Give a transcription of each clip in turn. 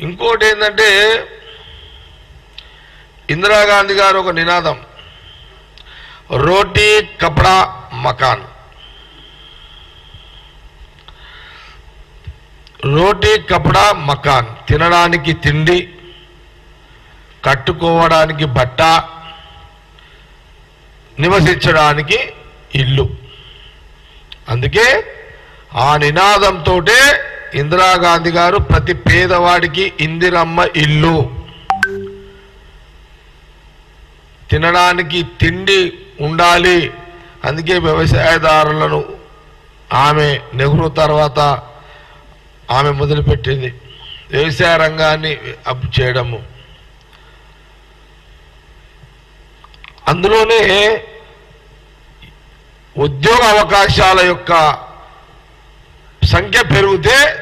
ఇంకోటి ఏంటంటే ఇందిరాగాంధీ గారు ఒక నినాదం. రోటీ కపడా మకాన్. రోటీ కపడా మకాన్. తినడానికి తిండి కట్టుకోవడానికి బట్ట నివసించడానికి ఇల్లు. అందుకే ఆ నినాదంతో ఇందిరాగాంధీ గారు ప్రతి పేదవాడికి ఇందిరమ్మ ఇల్లు. తినడానికి తిండి ఉండాలి. అందుకే వ్యవసాయదారులను ఆమె నెహ్రూ తర్వాత ఆమె మొదలుపెట్టింది. వ్యవసాయ రంగాన్ని అప్ చేయడము. అందులోనే ఉద్యోగ అవకాశాల యొక్క సంఖ్య పెరిగితే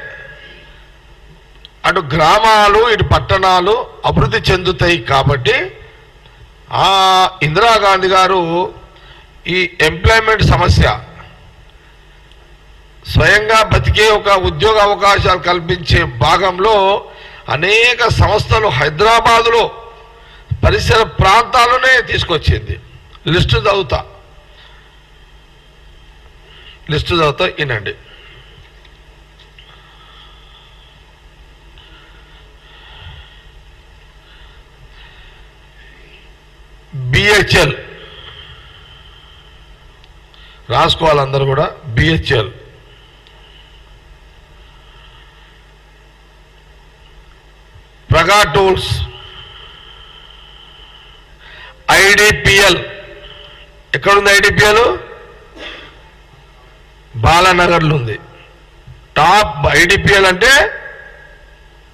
అటు గ్రామాలు ఇటు పట్టణాలు అభివృద్ధి చెందుతాయి కాబట్టి ఆ ఇందిరాగాంధీ గారు ఈ ఎంప్లాయ్మెంట్ సమస్య స్వయంగా బతికే ఒక ఉద్యోగ అవకాశాలు కల్పించే భాగంలో అనేక సంస్థలు హైదరాబాదులో పరిసర ప్రాంతాలనే తీసుకొచ్చింది. లిస్టు చదువుతా. లిస్టు చదువుతా ఇనండి బిహెచ్ఎల్ రాసుకోవాలి అందరూ కూడా బిహెచ్ఎల్ ప్రగా టూల్స్. ఐడిపిఎల్ ఎక్కడుంది ఐడిపిఎల్ బాలానగర్లో ఉంది. టాప్ ఐడిపిఎల్ అంటే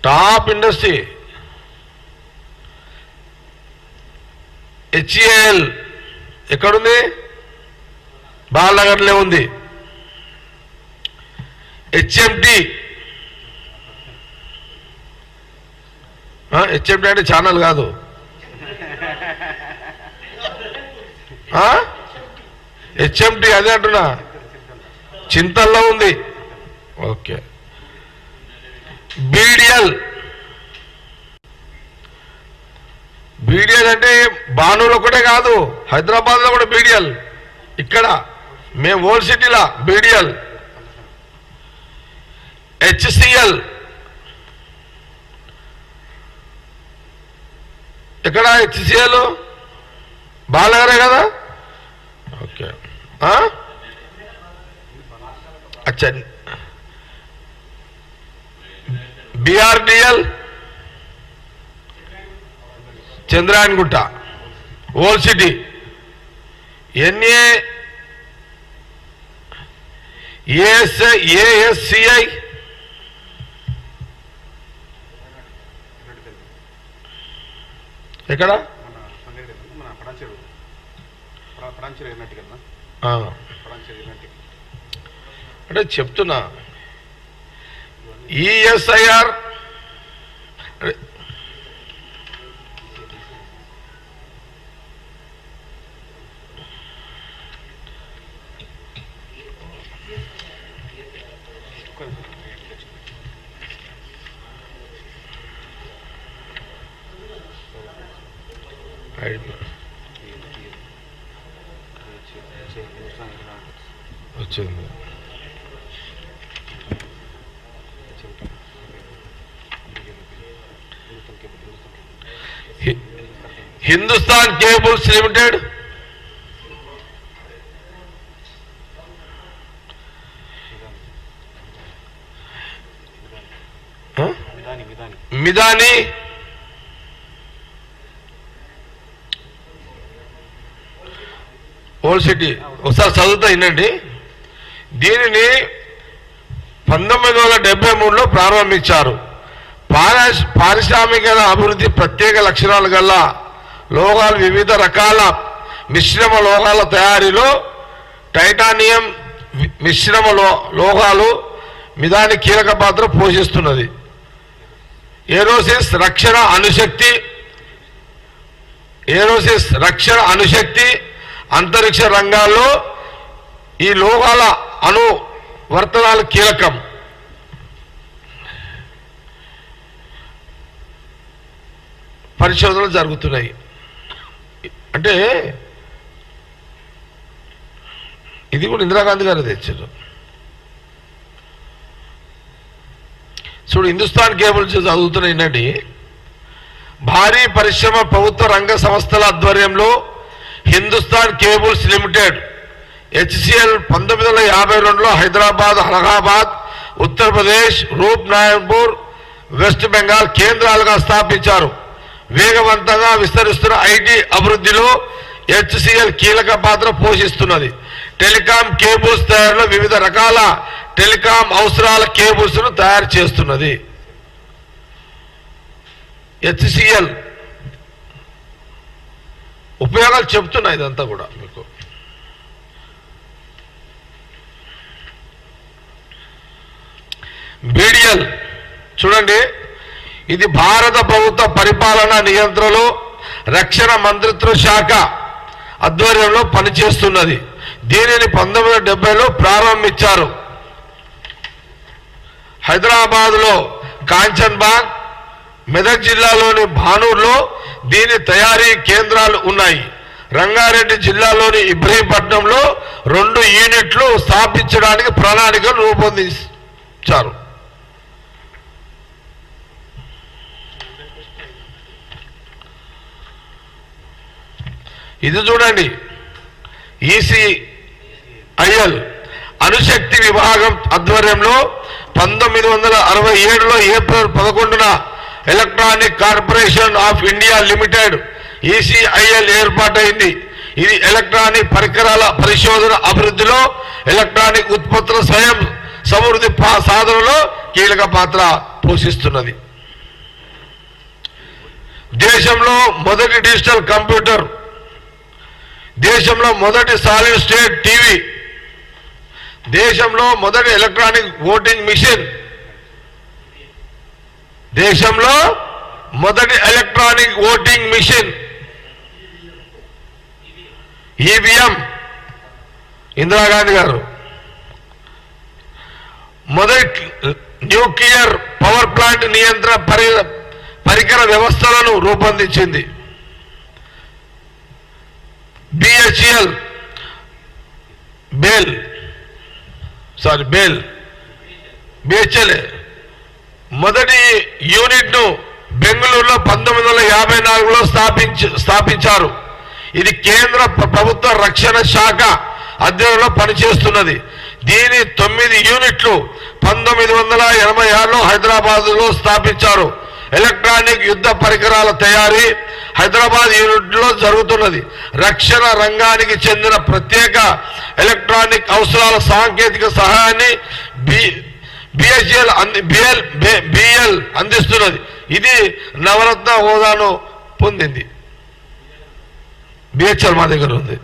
టాప్ ఇండస్ట్రీ. హెచ్ఏఎల్ ఎక్కడుంది? బాలనగర్లో ఉంది. హెచ్ఎండి హెచ్ఎండి అంటే ఛానల్ కాదు. హెచ్ఎండి అదే అంటున్నా. చింతల్లో ఉంది. ఓకే. బీడిఎల్. బీడిఎల్ అంటే బానూరు ఒకటే కాదు హైదరాబాద్లో కూడా బీడిఎల్ ఇక్కడ మేము ఓల్డ్ సిటీలా బీడిఎల్ హెచ్సిఎల్ ఎక్కడ హెచ్సిఎల్ బాలగారే కదా? ఓకే. అచ్చా. BRDL Chandrayangutta old city. NA AS ASCI ఎక్కడ? అంటే చెప్తున్నా. ఈఎస్ఐఆర్ వచ్చింది హి- హిందుస్థాన్ కేబుల్స్ లిమిటెడ్ ఆ? విధాని విధాని మిదాని ఓల్డ్ సిటీ ఒకసారి చదువుతా వినండి. దీనిని పంతొమ్మిది వందల డెబ్బై మూడులో ప్రారంభించారు. పారిశ్రామిక అభివృద్ధి ప్రత్యేక లక్షణాలు గల లోహాలు వివిధ రకాల మిశ్రమ లోహాల తయారీలో టైటానియం మిశ్రమ లో లోహాలు మిదాని కీలక పాత్ర పోషిస్తున్నది. ఏరోసిస్ రక్షణ అణుశక్తి ఏరోసిస్ రక్షణ అణుశక్తి అంతరిక్ష రంగాల్లో ఈ లోహాల అనువర్తనాలు కీలకం. పరిశోధనలు జరుగుతున్నాయి. అంటే ఇది కూడా ఇందిరాగాంధీ గారు తెచ్చారు. చూడు హిందుస్థాన్ కేబుల్స్ చదువుతున్న ఏంటంటే భారీ పరిశ్రమ ప్రభుత్వ రంగ సంస్థల ఆధ్వర్యంలో హిందుస్థాన్ కేబుల్స్ లిమిటెడ్ హెచ్సిఎల్ పంతొమ్మిది వందల యాభై రెండులో హైదరాబాద్ అలహాబాద్ ఉత్తరప్రదేశ్ రూప్ నారాయణపూర్ వెస్ట్ బెంగాల్ కేంద్రాలుగా స్థాపించారు. వేగవంతంగా విస్తరిస్తున్న ఐటీ అభివృద్ధిలో హెచ్సిఎల్ కీలక పాత్ర పోషిస్తున్నది. టెలికాం కేబుల్స్ తయారీలో వివిధ రకాల టెలికాం అవసరాల కేబుల్స్ను తయారు చేస్తున్నది. హెచ్సిఎల్ ఉపయోగాలు చెప్తున్నాయి ఇదంతా కూడా. మీకు బీడిఎల్ చూడండి ఇది భారత ప్రభుత్వ పరిపాలన నియంత్రణలో రక్షణ మంత్రిత్వ శాఖ ఆధ్వర్యంలో పనిచేస్తున్నది. దీనిని పంతొమ్మిది వందల డెబ్బైలో ప్రారంభించారు. హైదరాబాద్లో కాంచన్బాగ్ మెదక్ జిల్లాలోని భానూర్లో దీని తయారీ కేంద్రాలు ఉన్నాయి. రంగారెడ్డి జిల్లాలోని ఇబ్రహీంపట్నంలో రెండు యూనిట్లు స్థాపించడానికి ప్రణాళికలు రూపొందించారు. ఇది చూడండి. ఈసీఐఎల్ అణుశక్తి విభాగం ఆధ్వర్యంలో పంతొమ్మిది వందల అరవై ఏడులో ఏప్రిల్ పదకొండున electronic corporation of India limited ECIL ఏర్పాటైంది. ఇది ఎలక్ట్రానిక్ పరికరాల పరిశోధన అభివృద్ధిలో ఎలక్ట్రానిక్ ఉత్పత్తుల స్వయం సమృద్ధి పా- సాధనలో కీలక పాత్ర పోషిస్తున్నది. దేశంలో మొదటి డిజిటల్ కంప్యూటర్ దేశంలో మొదటి సాలిడ్ స్టేట్ టీవీ దేశంలో మొదటి ఎలక్ట్రానిక్ ఓటింగ్ మిషన్. దేశంలో మొదటి electronic voting machine. EVM. Indira Gandhi garu. మొదటి న్యూక్లియర్ పవర్ ప్లాంట్ నియంత్రణ పరి పరికర వ్యవస్థలను రూపొందించింది. BHEL BEL. Sorry BEL BHEL మొదటి యూనిట్ను బెంగళూరులో పంతొమ్మిది వందల యాభై నాలుగులో స్థాపించ స్థాపించారు. ఇది కేంద్ర ప్రభుత్వ రక్షణ శాఖ అధ్యయనంలో పనిచేస్తున్నది. దీని తొమ్మిది యూనిట్లు పంతొమ్మిది వందల ఎనభై ఆరులో హైదరాబాద్లో స్థాపించారు. ఎలక్ట్రానిక్ యుద్ధ పరికరాల తయారీ హైదరాబాద్ యూనిట్లో జరుగుతున్నది. రక్షణ రంగానికి చెందిన ప్రత్యేక ఎలక్ట్రానిక్ అవసరాల సాంకేతిక సహాయాన్ని బి బిఎస్ఎల్ అంది బిఎల్ బిఎల్ అందిస్తున్నది. ఇది నవరత్న హోదాను పొందింది. బిహెచ్ఎల్ మా దగ్గర ఉంది.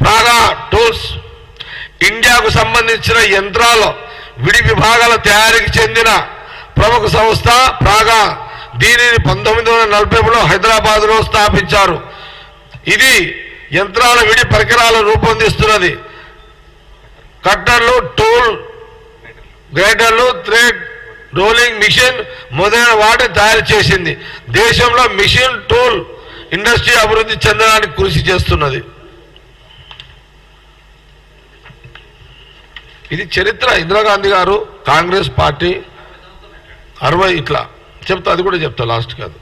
ప్రాగా టూల్స్ ఇండియాకు సంబంధించిన యంత్రాలు విడి విభాగాల తయారీకి చెందిన ప్రముఖ సంస్థ కాగా దీనిని పంతొమ్మిది వందల నలభై మూడులో హైదరాబాద్లో స్థాపించారు. ఇది యంత్రాల విడి పరికరాలు రూపొందిస్తున్నది. కట్టర్లు టూల్ గ్రైడర్లు థ్రెడ్ రోలింగ్ మిషన్ మొదలైన వాటిని తయారు చేసింది. దేశంలో మిషన్ టూల్ ఇండస్ట్రీ అభివృద్ధి చెందడానికి కృషి చేస్తున్నది. ఇది చరిత్ర. ఇందిరాగాంధీ గారు కాంగ్రెస్ పార్టీ అరవై ఇట్లా చెప్తా అది కూడా చెప్తా లాస్ట్ కాదు.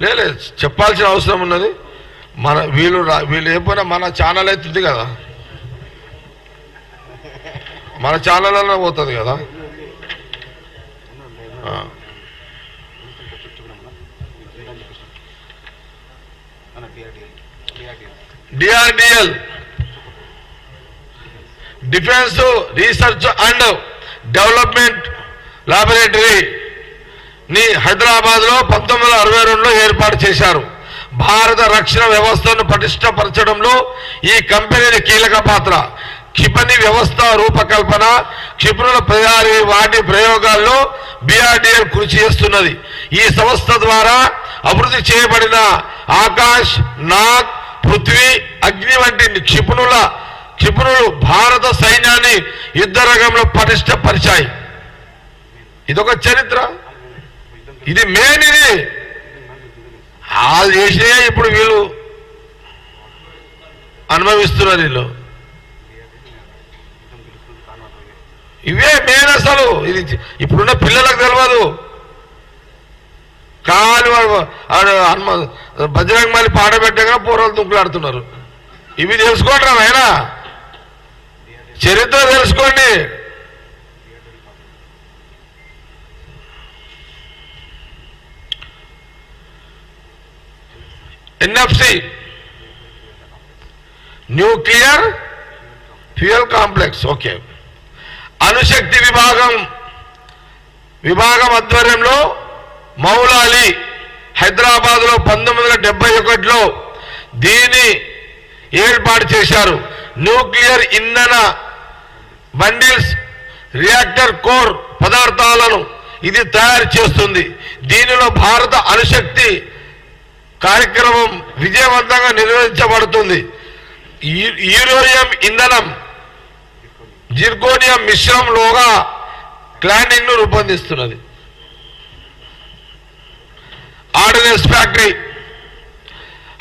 లేదు చెప్పాల్సిన అవసరం ఉన్నది. మన వీళ్ళు వీళ్ళు ఏమైనా మన ఛానల్ అవుతుంది కదా. మన ఛానల్లో పోతుంది కదా. DRDL defence research and development laboratory. ని హైదరాబాద్లో పంతొమ్మిది వందల అరవై రెండులో ఏర్పాటు చేశారు. భారత రక్షణ వ్యవస్థను పటిష్టపరచడంలో ఈ కంపెనీని కీలక పాత్ర. క్షిపణి వ్యవస్థ రూపకల్పన క్షిపణుల తయారీ వాటి ప్రయోగాల్లో బీఆర్డీఎల్ కృషి చేస్తున్నది. ఈ సంస్థ ద్వారా అభివృద్ధి చేయబడిన ఆకాశ్ నాగ్ పృథ్వీ అగ్ని వంటి క్షిపణుల క్షిపణులు భారత సైన్యాన్ని యుద్ధ రంగంలో పటిష్టపరిచాయి. ఇదొక చరిత్ర. ఇది మెయిన్ ఇది. వాళ్ళు చేసే ఇప్పుడు వీళ్ళు అనుభవిస్తున్నారు వీళ్ళు. ఇవే మెయిన్ అసలు. ఇది ఇప్పుడున్న పిల్లలకు తెలియదు కాని వాడు- హనుమ బజరంగ మళ్ళీ పాట పెట్టగా పూర్వలు దుంకులాడుతున్నారు. ఇవి తెలుసుకోవటం రా నాయనా. చరిత్ర తెలుసుకోండి. NFC. Nuclear fuel complex okay. అణుశక్తి విభాగం విభాగం ఆధ్వర్యంలో మౌలాలి హైదరాబాద్లో పంతొమ్మిది వందల డెబ్బై ఒకటిలో దీని ఏర్పాటు చేశారు. న్యూక్లియర్ ఇంధన బండిల్స్ రియాక్టర్ కోర్ పదార్థాలను ఇది తయారు చేస్తుంది. దీనిలో భారత అణుశక్తి కార్యక్రమం విజయవంతంగా నిర్వహించబడుతుంది. యూరోనియం ఇంధనం జిర్కోనియం మిశ్రమంలోగా క్లాండింగ్ను రూపొందిస్తున్నది. ఆర్డినెన్స్ ఫ్యాక్టరీ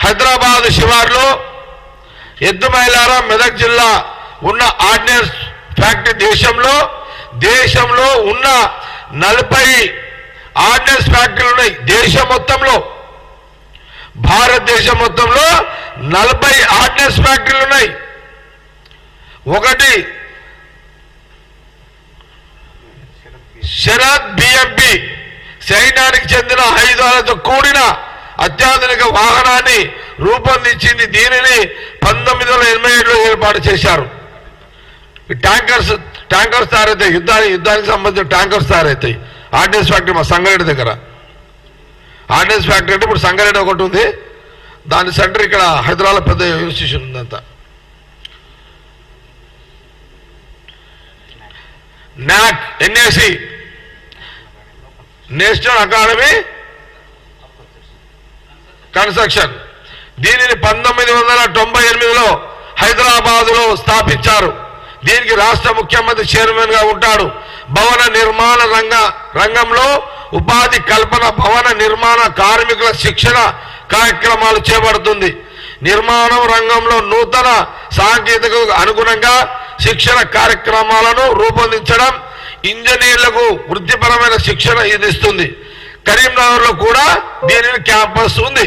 హైదరాబాద్ శివార్లో ఎద్దుమైలారం మెదక్ జిల్లా ఉన్న ఆర్డినెన్స్ ఫ్యాక్టరీ దేశంలో దేశంలో ఉన్న నలభై ఆర్డినెన్స్ ఫ్యాక్టరీలు ఉన్నాయి. దేశం మొత్తంలో భారతదేశం మొత్తంలో నలభై ఆర్డినెన్స్ ఫ్యాక్టరీలు ఉన్నాయి. ఒకటి శరత్ బిఎంపి సైన్యానికి చెందిన ఆయుధాలతో కూడిన అత్యాధునిక వాహనాన్ని రూపొందించింది. దీనిని పంతొమ్మిది వందల ఎనభై ఏడులో ఏర్పాటు చేశారు. ట్యాంకర్స్ ట్యాంకర్స్ తయారవుతాయి యుద్ధానికి యుద్ధానికి సంబంధించిన ట్యాంకర్స్ తయారవుతాయి ఆర్డినెన్స్ ఫ్యాక్టరీ మా సంగారెడ్డి దగ్గర. ఆర్డినెన్స్ ఫ్యాక్టరీ అంటే ఇప్పుడు సంగారెడ్డి ఒకటి ఉంది. దాని సెంటర్ ఇక్కడ హైదరాబాద్ పెద్ద ఇన్స్టిట్యూషన్ ఉందంతా. నాక్ ఎన్ఏసి. National academy construction. దీనిని పంతొమ్మిది వందల తొంభై ఎనిమిదిలో హైదరాబాదులో స్థాపించారు. దీనికి రాష్ట్ర ముఖ్యమంత్రి చైర్మన్గా ఉంటాడు. భవన నిర్మాణ రంగ రంగంలో ఉపాధి కల్పన భవన నిర్మాణ కార్మికుల శిక్షణ కార్యక్రమాలు చేపడుతుంది. నిర్మాణం రంగంలో నూతన సాంకేతికతకు అనుగుణంగా శిక్షణ కార్యక్రమాలను రూపొందించడం ఇంజనీర్లకు వృత్తిపరమైన శిక్షణ ఇది ఇస్తుంది. కరీంనగర్లో కూడా దీనిని క్యాంపస్ ఉంది.